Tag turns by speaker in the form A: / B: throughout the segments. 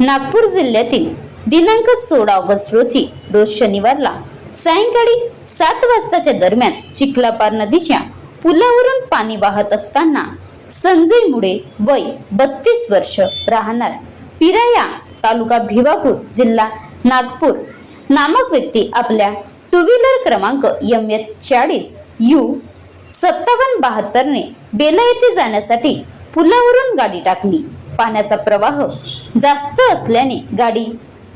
A: नागपूर जिल्ह्यातील दिनांक सोळा ऑगस्ट रोजी रोज शनिवारला सायंकाळी सात वाजताच्या दरम्यान चिखलापार नदीच्या पुलावरून पाणी वाहत असताना संजय मुळे वय बत्तीस वर्ष राहणार. पिराया तालुका भिवापूर जिल्हा नागपूर. नामक व्यक्ती आपल्या टू व्हीलर क्रमांक एम एच चाळीस यू सत्तावन्न बहात्तरने बेला येथे जाण्यासाठी पुलावरून गाडी टाकली. पाण्याचा प्रवाह जास्त असल्याने गाडी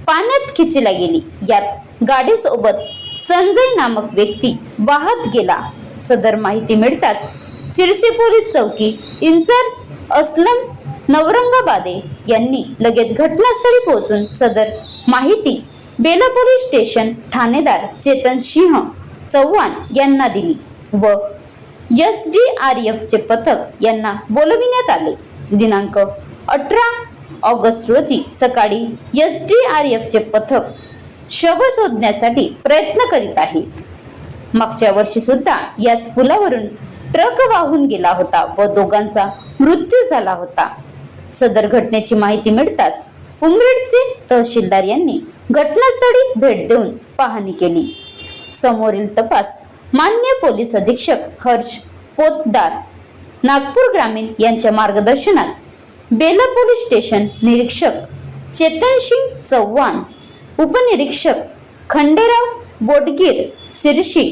A: पाण्यात खिचला गेली. यात गाडीसोबत संजय नामक व्यक्ती वाहत गेला. सदर माहिती मिळताच सिरसी पोलीस चौकी इन्चार्ज असलम नवरंगाबादे यांनी लगेच घटनास्थळी पोहोचून सदर माहिती बेला पोलीस स्टेशन ठाणेदार चेतन सिंह चव्हाण यांना दिली व एस डी आर एफ चे पथक यांना बोलविण्यात आले. दिनांक अठरा ऑगस्ट रोजी सकाळी एस डी आर एफ चे पथक शव शोधण्यासाठी प्रयत्न करीत आहेत. मागच्या वर्षी सुद्धा याच पुलावरून ट्रक वाहून गेला होता व दोघांचा मृत्यू झाला होता. सदर घटनेची माहिती मिळताच उमरेडचे तहसीलदार यांनी घटनास्थळी भेट देऊन पाहणी केली. समोरील तपास मान्य पोलीस अधीक्षक हर्ष पोतदार नागपूर ग्रामीण यांच्या मार्गदर्शनात बेला पोलीस स्टेशन निरीक्षक चेतनसिंग चव्हाण उपनिरीक्षक खंडेराव बोटगीर सिरशी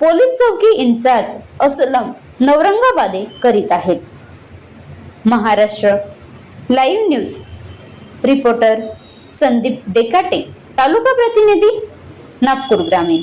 A: पोलीस चौकी इन्चार्ज असलम नवरंगाबादे करीत आहेत. Maharashtra live news. Reporter Sandeep Dekate taluka प्रतिनिधी नागपूर ग्रामीण.